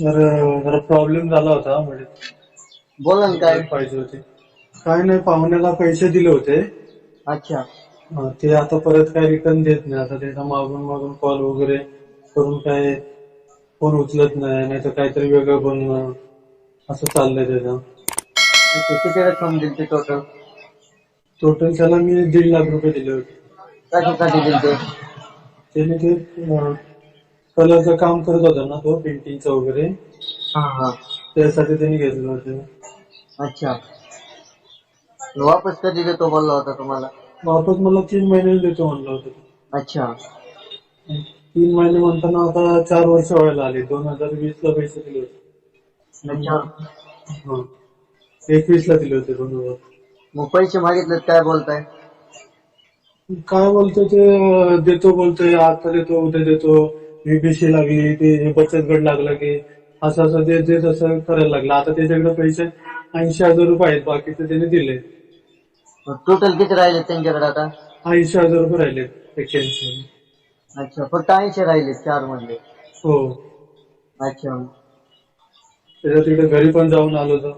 तर जरा प्रॉब्लेम झाला होता म्हणजे बोला ना काय? पाहिजे होते. काय नाही पाहुण्याला पैसे दिले होते. अच्छा. अं, ते आता परत काय रिटर्न देत नाही. आता त्याचा मागून मागून कॉल वगैरे करून काय फोन उचलत नाही नाही तर काहीतरी वेगळं बोलणं असं चाललंय त्याचं. अच्छा, किती रक्कम दिली ते टोटल टोटल त्याला मी दीड लाख रुपये दिले होते. कशासाठी दिली ते त्याने ते कलरचं काम करत होता ना तो पेंटिंगचं वगैरे हा हा. त्यासाठी त्यांनी घेतलं होतं. अच्छा. वापस कधी देतो बोलला होता तुम्हाला? वापस मला तीन महिने देतो म्हणलं होतं. अच्छा. तीन महिने म्हणताना आता चार वर्ष व्हायला आले. दोन हजार वीस ला पैसे दिले होते. अच्छा. हा. एकवीस ला दिले होते दोन हजार. मग पैसे मागितले काय बोलताय? काय बोलतोय ते अं, देतो बोलतोय आता देतो उद्या देतो. बीबीसी लागली ते बचत गट लागला की असं असं ते ते तसं करायला लागलं. आता त्याच्याकडे पैसे ऐंशी हजार रुपये आहेत बाकीचे त्याने दिले. टोटल किती राहिले त्यांच्याकडे आता? ऐंशी हजार रुपये राहिले एक्क्याऐंशी अच्छा फक्त ऐंशी राहिले चार मधले हो. अच्छा. त्याच्या तिकडे घरी पण जाऊन आलो होतो.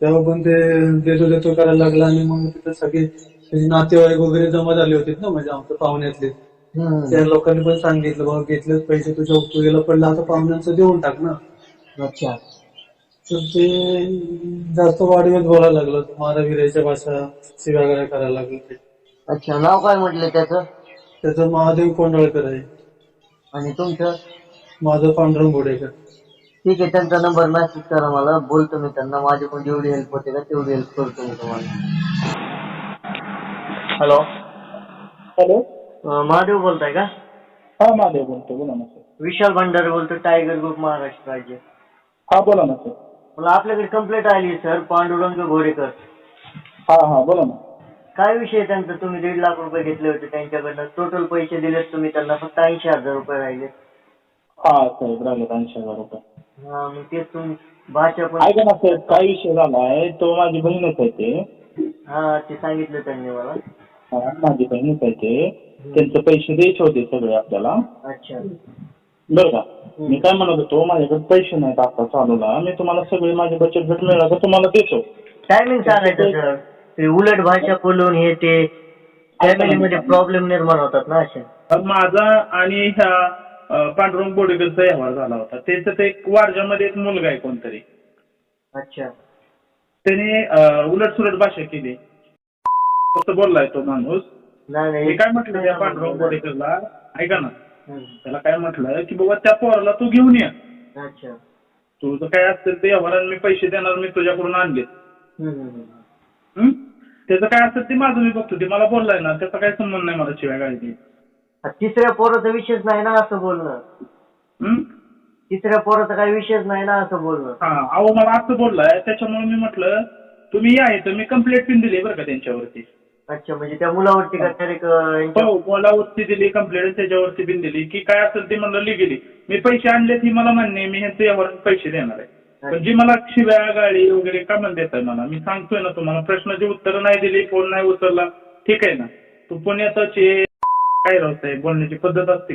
तेव्हा पण ते देतो देतो करायला लागला आणि मग तिथे सगळे नातेवाईक वगैरे जमा झाले होते ना म्हणजे आमच्या पाहुण्यातले. त्या लोकांनी पण सांगितलं बाबा घेतले पैसे तुझ्या उपयोगाला पडला आता पाहुण्यांचं देऊन टाक ना. अच्छा. तर ते जास्त वाढवत बोलायला लागलं मारा विरायच्या भाषा शिवागाऱ्या करायला लागलं ते. अच्छा नाव काय म्हटलं त्याचं? त्याचं महादेव कोंडळकर आहे. आणि तुमचं? माझं पांडुरंग घोडेकर. ठीक आहे त्यांचा नंबर मेसेज करा मला. बोलतो मी त्यांना. माझ्याकडून जेवढी हेल्प होते का तेवढी हेल्प करतो मी तुम्हाला. हॅलो हॅलो महादेव बोलताय का? हा महादेव बोलतो बोला ना सर. विशाल भंडारे बोलतो टायगर ग्रुप महाराष्ट्र राज्य. हा बोला ना सर. मला आपल्याकडे कंप्लेंट आली सर पांडुरंग घोडेकर हा हा बोला ना. काय विषय त्यांचा? तुम्ही दीड लाख रुपये घेतले होते त्यांच्याकडनं. टोटल पैसे दिलेत तुम्ही त्यांना फक्त ऐंशी हजार रुपये राहिले. हा साहेब राहिलेत ऐंशी हजार रुपये. हा मग तेच तुम्ही भाषा पण ऐका ना सर काय विषय झालाय? तो माझी बहीणच आहे ते. हा ते सांगितलं त्यांनी मला. हा, माझी बहीणच आहे ते. त्यांचे पैसे द्यायचे होते सगळे आपल्याला. अच्छा. बरं का? मी काय म्हणत होतो माझ्याकडे पैसे नाहीत आता चालूला. मी तुम्हाला सगळे माझे बचत गट मिळाला तर तुम्हाला देतो. टायमिंग सांगायचं सर ते उलट भाषा बोलून हे ते फॅमिलीमध्ये प्रॉब्लेम निर्माण होतात ना असे. माझा आणि ह्या अं, पांडुरंग बोडेकरचा व्यवहार झाला होता. त्याचं ते एक वारजामध्ये एक मुलगा आहे कोणतरी. अच्छा. त्याने उलट सुलट भाषा केली. फक्त बोललाय तो माणूस. नाही मी नाही काय म्हटलं त्या पांडुरंग बोडेकरला ऐका ना. हम्म. त्याला काय म्हटलं की बाबा त्या पोराला तू घेऊन ये. अच्छा. तुझं काय असेल ते व्यवहाराने मी पैसे देणार मी तुझ्याकडून आणले. हम्म, हम्म, हम्म. त्याचं काय असेल ते माझं मी बघतो ते मला बोललाय ना त्याचा काही संबंध नाही मला शिवाय गाडी हा, तिसऱ्या पोराचा विषयच नाही ना असं बोलणं. तिसऱ्या पोराचा काही विषयच नाही ना असं बोलणं. हा अहो मला असं बोललाय त्याच्यामुळे मी म्हटलं तुम्ही या इथं मी कंप्लेंट पिन दिली बरं का त्यांच्यावरती. अच्छा म्हणजे त्या मुलावरती का डायरेक्ट हो बोलावरती दिली कंप्लेंट त्याच्यावरती बिन दिली. की काय असेल ते म्हणलं लिगली मी पैसे आणले ही मला मान्य आहे मी ह्यांचं यावर पैसे देणार आहे. पण जी मला शिव्या गाडी वगैरे का म्हणून देत आहे मला? मी सांगतोय ना तुम्हाला प्रश्नाची उत्तरं नाही दिली फोन नाही उचलला. ठीक आहे ना? तू पुण्यातच आहे काय राहतंय बोलण्याची पद्धत असते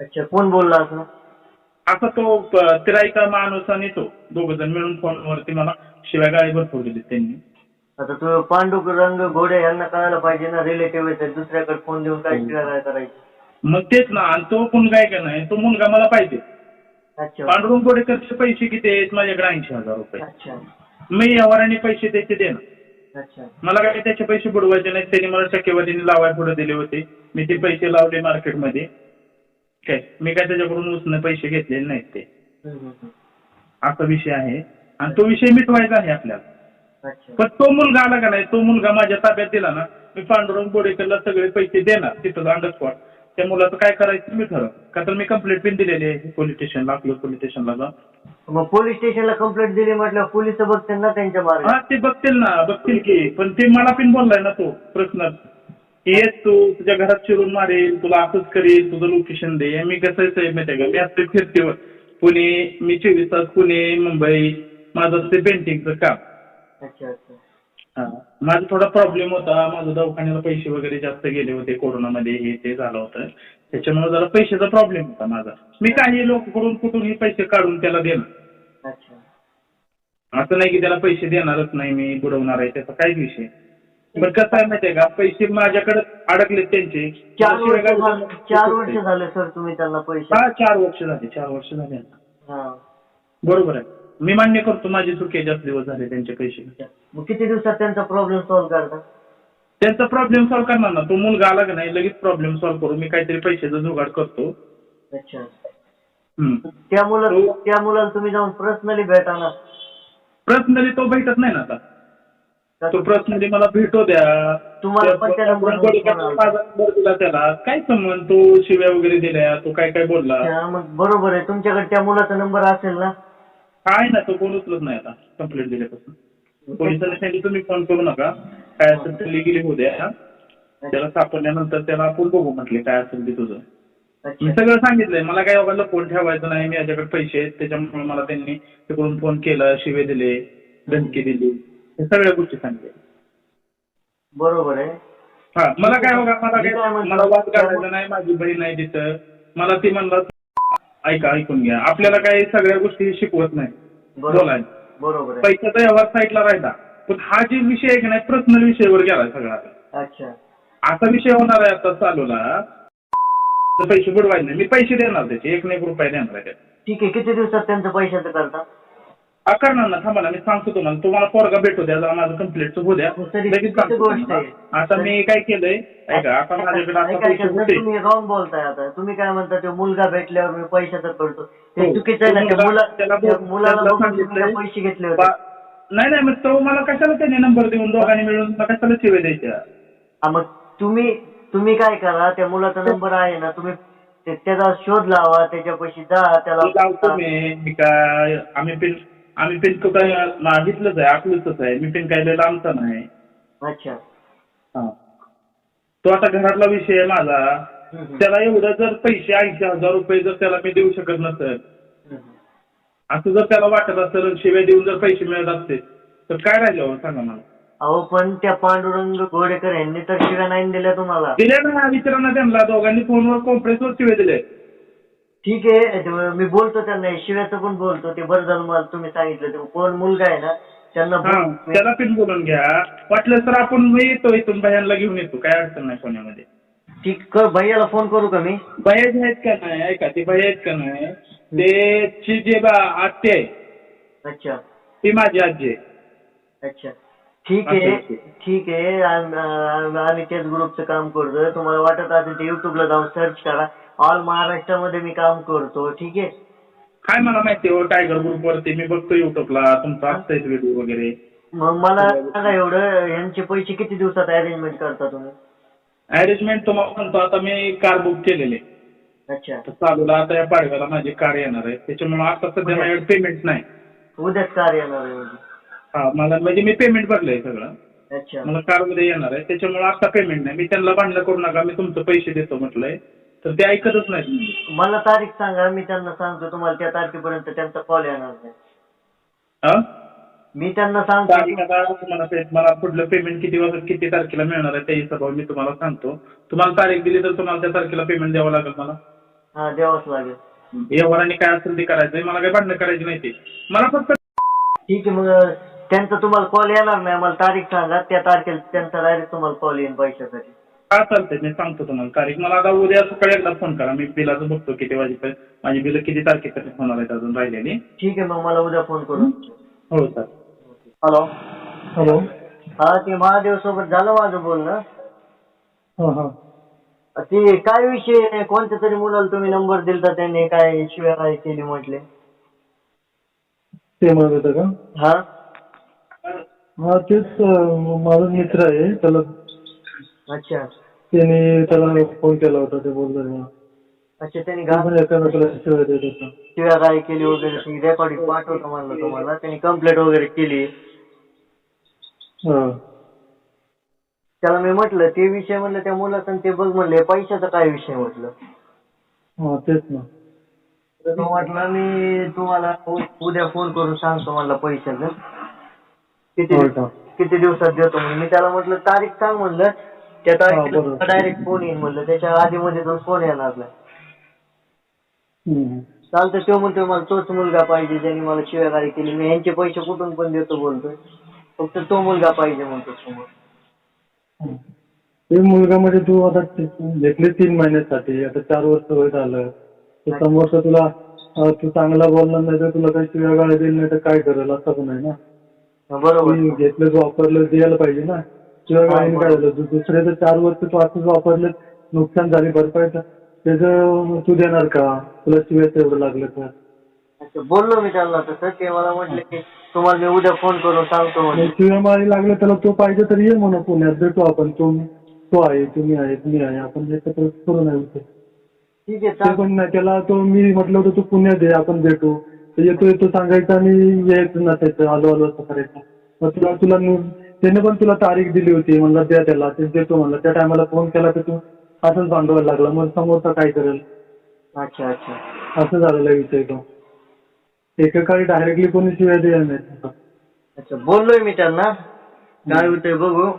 अच्छा कोण बोलला असं? असा तो प- तिराईचा माणूस आणि तो. दोघ जण मिळून फोनवरती मला शिव्या गाडी भरपूर दिली त्यांनी. आता तो पांडुक रंग घोडे यांना कळायला पाहिजे ना रिलेटिव्ह आहेत दुसऱ्याकडे फोन देऊन काय काय करायचं? मग तेच ना आणि तो मुलगा आहे का नाही तो मुलगा मला पाहिजे. अच्छा. पांडुरंग गोडेकरचे पैसे किती आहेत? माझ्याकडे ऐंशी हजार रुपये. अच्छा. मी व्यवहाराने पैसे त्याचे देणार. अच्छा. मला काय त्याचे पैसे बुडवायचे नाहीत? त्यांनी मला टक्केवारीने लावाय पुढे दिले होते. मी ते पैसे लावले मार्केटमध्ये. काय? मी काय त्याच्याकडून उसने पैसे घेतलेले नाहीत ते. हम्म, हम्म, हम्म. असा विषय आहे. आणि तो विषय मिटवायचा आहे आपल्याला. पण तो मुलगा आला का नाही तो मुलगा माझ्या ताब्यात दिला ना मी पांडुरंग बोडेकरला सगळे पैसे देणार तिथं अंडर स्पॉट. त्या मुलाचं काय करायचं मी ठरव. का तर मी कंप्लेंट पण दिलेली आहे पोलीस स्टेशनला आपलं पोलीस स्टेशनला जाऊन. मग पोलीस स्टेशनला कंप्लेंट दिली म्हटलं पोलीस बघतील ना त्यांच्या मार्ग हा ते बघतील ना बघतील की. पण ते मला पण बोललाय ना तो प्रश्न. येस तू तुझ्या घरात शिरून मारेल तुला असंच करेल तुझं लोकेशन दे. मी कसं आहे माहिती आहे का? मी असते फिरते पुणे मी चोवीस तास पुणे मुंबई माझं असते पेंटिंगचं काम. अच्छा अच्छा. हा. माझा थोडा प्रॉब्लेम होता. माझं दवाखान्याला पैसे वगैरे जास्त गेले होते कोरोनामध्ये हे ते झालं होतं. त्याच्यामुळे जरा पैशाचा प्रॉब्लेम होता माझा. मी काही लोकांकडून कुठूनही पैसे काढून त्याला देणार. अच्छा. असं नाही की त्याला पैसे देणारच नाही मी बुडवणार आहे त्याचा काहीच विषय पण कसं आहे माहितीये का? पैसे माझ्याकडे अडकलेत त्यांचे. चार वर्ष झाले चार वर्ष झाले सर तुम्ही त्यांना पैसे. हा चार वर्ष झाले चार वर्ष झाले हा. बरोबर आहे. मी मान्य करतो माझी चुकी जास्त दिवस झाले त्यांचे पैसे. मग किती दिवसात त्यांचा प्रॉब्लेम सॉल्व्ह करता? त्यांचा प्रॉब्लेम सॉल्व्ह करणार ना तो मुलगा आला की नाही लगेच प्रॉब्लेम सॉल्व्ह करू मी काहीतरी पैशाचा जुगाड करतो. अच्छा. त्या मुला त्या मुलाला तुम्ही जाऊन पर्सनली भेटा ना पर्सनली तो भेटत नाही ना आता. तो पर्सनली मला भेटो द्या. तुम्हाला त्याला काय संबंध? तो शिव्या वगैरे दिल्या तो काय काय बोलला बरोबर आहे. तुमच्याकडे त्या मुलाचा नंबर असेल ना काय ना तो कोण उचलत नाही आता कंप्लेंट दिल्यापासून. पोलिसांनी सांगितलं तुम्ही फोन करू नका काय असेल ते लिगली होऊ द्या त्याला सापडल्यानंतर त्याला आपण बघू म्हटले काय असेल ते तुझं. मी सगळं सांगितलंय मला काय बाबा फोन ठेवायचा नाही मी याच्याकडे पैसे आहेत त्याच्यामुळे मला त्यांनी तिकडून फोन केला शिवे दिले धमकी दिली हे सगळ्या गोष्टी सांगितल्या. बरोबर आहे. हा मला काय बघा मला काय? मला वाद काढायचा नाही माझी बहीण नाही तिथं. मला ती म्हणला ऐका ऐकून घ्या. आपल्याला काही सगळ्या गोष्टी शिकवत नाही. बरोबर आहे. पैशाचा व्यवहार साईडला राहिला. पण हा जे विषय आहे की नाही पर्सनल विषयावर गेला सगळा. अच्छा. असा विषय होणार आहे आता चालूला. तर पैसे बुडवायचे नाही. मी पैसे देणार त्याचे. एक नाही एक रुपये देणार आहे. ठीक आहे किती दिवसात त्यांचं पैशाचं करता? करणार ना थांबा ना मी सांगतो तुम्हाला तुम्हाला पोरगा भेटू द्या जरा माझं कंप्लेंटचं होऊ द्या तरी लगेच सांगतो गोष्ट तुम्हाला. आहे? आता मी काय केलंय ऐका आता माझ्याकडे आता ऐका, पैसे ऐका, सर, होते तुम्ही रॉंग बोलताय आता तुम्ही काय म्हणता ते मुलगा भेटल्यावर मी पैशाचं करतो ते हो. चुकीचं आहे ना तो त्या मुलगा- मुला त्याला त्या बोल- मुलाला त्याला बघून तुम्ही सांगितलंय. काय पैसे घेतले होते बा- नाही नाही मग तो मला कशाला त्याने नंबर देऊन दोघांनी मिळून मला कशाला शिवे द्यायच्या हा, मग तुम्ही तुम्ही काय करा त्या मुलाचा नंबर आहे ना तुम्ही ते- त्याचा शोध लावा त्याच्यापाशी जा लावतो त्याला मी मी काय आम्ही पिन आम्ही पिन तो काय मागितलंच आहे आपलंच आहे मी पिन काय लय लांबचा नाही अच्छा हा. तो आता घरातला विषय आहे माझा हम्म, हम्म. त्याला एवढं जर पैसे ऐंशी हजार रुपये जर त्याला मी देऊ शकत नसेल हम्म. असं जर त्याला वाटत असेल आणि शिव्या देऊन जर पैसे मिळत असते तर काय राहिलं हो? सांगा मला अहो पण त्या पांडुरंग घोडेकर यांनी तर शिव्या नाही दिल्या तुम्हाला दिले ना विचारांना त्यांना दोघांनी फोनवर कॉन्फरन्सवर शिवे दिले ठीक आहे मी बोलतो त्यांना शिव्याचं पण बोलतो ते बरं झालं मला तुम्ही सांगितलं ते कोण मुलगा आहे ना त्यांना हा बोल- त्याला पिन बोलून घ्या. वाटलं तर आपण मी येतो इथून भैयांना घेऊन येतो काय अडचण नाही पुण्यामध्ये. ठीक कर भैयाला फोन करू का मी? भैया आहेत का नाही ऐका ते भैया आहेत का नाही ते ची जे बा आत्या. आहे अच्छा. ती माझी आजी आहे. अच्छा. ठीक आहे अच्छा, अच्छा. ठीक आहे आम- आम- आम्ही तेच ग्रुपचं काम करतोय. तुम्हाला वाटत असेल ते युट्यूबला जाऊन सर्च करा. ऑल महाराष्ट्रामध्ये मी काम करतो ठीक आहे? काय मला माहिती हो टायगर ग्रुप वरती. मी बघतो युट्यूबला तुमचा असतंय व्हिडिओ वगैरे. मग मला सांगा एवढं यांचे पैसे किती दिवसात अरेंजमेंट करता तुम्ही? अरेंजमेंट तुम्हाला म्हणतो आता मी कार बुक केलेली. अच्छा. तर चालूला आता या पाडव्याला माझी कार येणार आहे. त्याच्यामुळे आता सध्या माझ्याकडे पेमेंट नाही. उद्याच कार येणार आहे म्हणजे. हा मला म्हणजे मी पेमेंट भरलंय सगळं. अच्छा. मला कारमध्ये येणार आहे. त्याच्यामुळे आता पेमेंट नाही. मी त्यांना भांडणं करू नका. मी तुमचं पैसे देतो म्हटलंय. तर ते ऐकतच नाहीत. मला तारीख सांगा मी त्यांना सांगतो तुम्हाला त्या तारखेपर्यंत त्यांचा कॉल येणार नाही. मी त्यांना तारीख सांगतो आता तुम्हाला पे- मला पुढलं पेमेंट किती वाजता किती तारखेला मिळणार आहे त्या हिशोबावर मी तुम्हाला सांगतो. तुम्हाला तारीख दिली तर तुम्हाला त्या तारखेला पेमेंट द्यावं लागेल मला. हा द्यावंच लागेल. व्यवहाराने काय असेल ते करायचंय मला काही भांडणं करायची नाही ते. मला फक्त ठीक आहे मग त्यांचा तुम्हाला कॉल येणार नाही मला तारीख सांगा त्या तारखेला त्यांचा डायरेक्ट तुम्हाला कॉल येईल पैशासाठी. का चालतंय मी सांगतो तुम्हाला. तारीख मला आता उद्या सकाळी एकदा फोन करा. मी बिलाचं बघतो किती वाजेपर्यंत. माझी बिलं किती तारखेपर्यंत होणार आहेत अजून राहिलेली. ठीक आहे मग मला उद्या फोन करू. हो? सर हॅलो हॅलो हा ते महादेव सोबत झालं माझं बोलणं. हा हा. ते काय विषय आहे? कोणत्या तरी मुलाला तुम्ही नंबर दिलता त्यांनी? काय शिव्या केली म्हटले? ते म्हणत होतं का? हा? हा तेच अं, माझा मित्र आहे. त्याला अच्छा. त्याने त्याला फोन केला होता ते बोलतो अच्छा त्यांनी घाण म्हणजे एकामेकाला शिवाय देत होता. शिव्या काय केली वगैरे? रेकॉर्डिंग पाठवतो म्हणलं तुम्हाला. त्यांनी कंप्लेंट वगैरे केली. हा. त्याला मी म्हटलं ते विषय म्हणलं त्या मुलाचं आणि ते बघ म्हणले पैशाचा काय विषय म्हटलं? हा तेच ना. तो म्हटलं मी तुम्हाला उ- उद्या फोन करून सांगतो मला पैशाचं. किती का? किती दिवसात देतो म्हणून. मी त्याला म्हटलं तारीख सांग म्हणलं. त्या तारखेला. डायरेक्ट फोन येईल म्हणलं. त्याच्या आधी मध्ये दोन फोन येणार नाही. हम्म. चालतं तो म्हणतोय मला तोच मुलगा पाहिजे ज्याने मला शिव्यागाळी केली. मी ह्यांचे पैसे कुठून पण देतो बोलतोय. फक्त तो मुलगा पाहिजे म्हणतो समोर. ते मुलगा म्हणजे तू आता ते- घेतले तीन महिन्यासाठी. आता चार वर्ष वय झालं. तर समोरचा तुला अं, तू चांगला बोलणार नाही तर तुला काही शिव्या गाळ्या देईल नाही तर काय करेल? असं पण आहे ना. बरोबर. तुम्ही घेतलं वापरलं द्यायला पाहिजे ना. शिवाय गाडीने काय दु- दुसरे जर चार वर्ष तू असंच वापरलं नुकसान झाली भरपाई तर त्याचं तू देणार का? तुला शिवायचं एवढं लागलं तर. बोललो मी त्यांना तसं ते मला म्हटलं की तुम्हाला मी उद्या फोन करून सांगतो मग म्हणजे शिवाय मारी लागलं त्याला तो पाहिजे तर ये म्हणून पुण्यात. भेटू आपण तो तो आहे तुम्ही आहे तुम्ही आहे. आपण एकत्र करू नाही विषय. ठीक आहे ते पण नाही त्याला तो मी म्हटलं होतं तू पुण्यात आहे आपण भेटू. तर येतो येतो सांगायचं आणि यायचं नसायचं आलो आलो असं करायचं. मग तुला तुला नु- त्याने पण तुला तारीख दिली होती म्हणलं द्या त्याला ते देतो म्हणलं. त्या टायमाला फोन केला तर तू असंच भांडवायला लागला मग समोरचा काय करेल? अच्छा अच्छा. असं झालेला विषय तो. एकेकाळी डायरेक्टली कोणी शिवाय द्यायला नाही अच्छा बोललोय मी त्यांना. काय होतंय बघू.